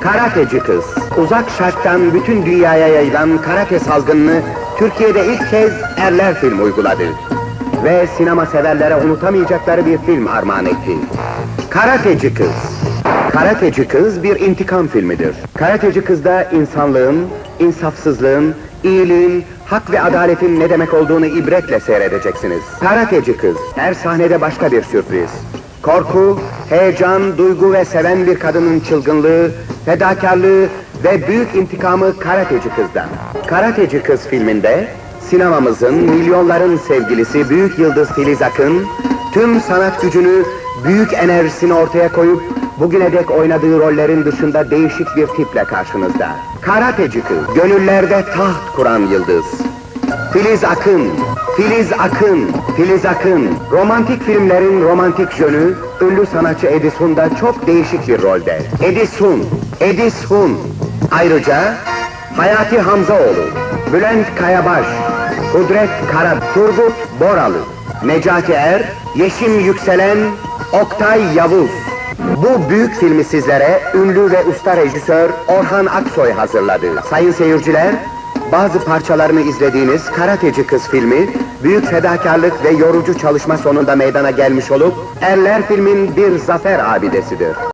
Karateci kız. Uzak şarktan bütün dünyaya yayılan karate salgınını Türkiye'de ilk kez Erler film uyguladı. Ve sinema severlere unutamayacakları bir film armağan etti. Karateci kız. Karateci kız bir intikam filmidir. Karateci kızda insanlığın, insafsızlığın, iyiliğin, hak ve adaletin ne demek olduğunu ibretle seyredeceksiniz. Karateci kız, her sahnede başka bir sürpriz. Korku, heyecan, duygu ve seven bir kadının çılgınlığı, fedakarlığı ve büyük intikamı Karateci Kız'dan. Karateci Kız filminde sinemamızın, milyonların sevgilisi büyük yıldız Filiz Akın, tüm sanat gücünü, büyük enerjisini ortaya koyup bugüne dek oynadığı rollerin dışında değişik bir tiple karşınızda. Karateci Kız, gönüllerde taht kuran yıldız. Filiz Akın, Filiz Akın, Filiz Akın. Romantik filmlerin romantik jönü, ünlü sanatçı Edison da çok değişik bir rolde. Edison, Edison. Ayrıca Hayati Hamzaoğlu, Bülent Kayabaş, Kudret Kara, Turgut Boralı, Necati Er, Yeşim Yükselen, Oktay Yavuz. Bu büyük filmi sizlere ünlü ve usta rejisör Orhan Aksoy hazırladı. Sayın seyirciler, bazı parçalarını izlediğiniz Karateci Kız filmi, büyük fedakarlık ve yorucu çalışma sonunda meydana gelmiş olup, Erler filmin bir zafer abidesidir.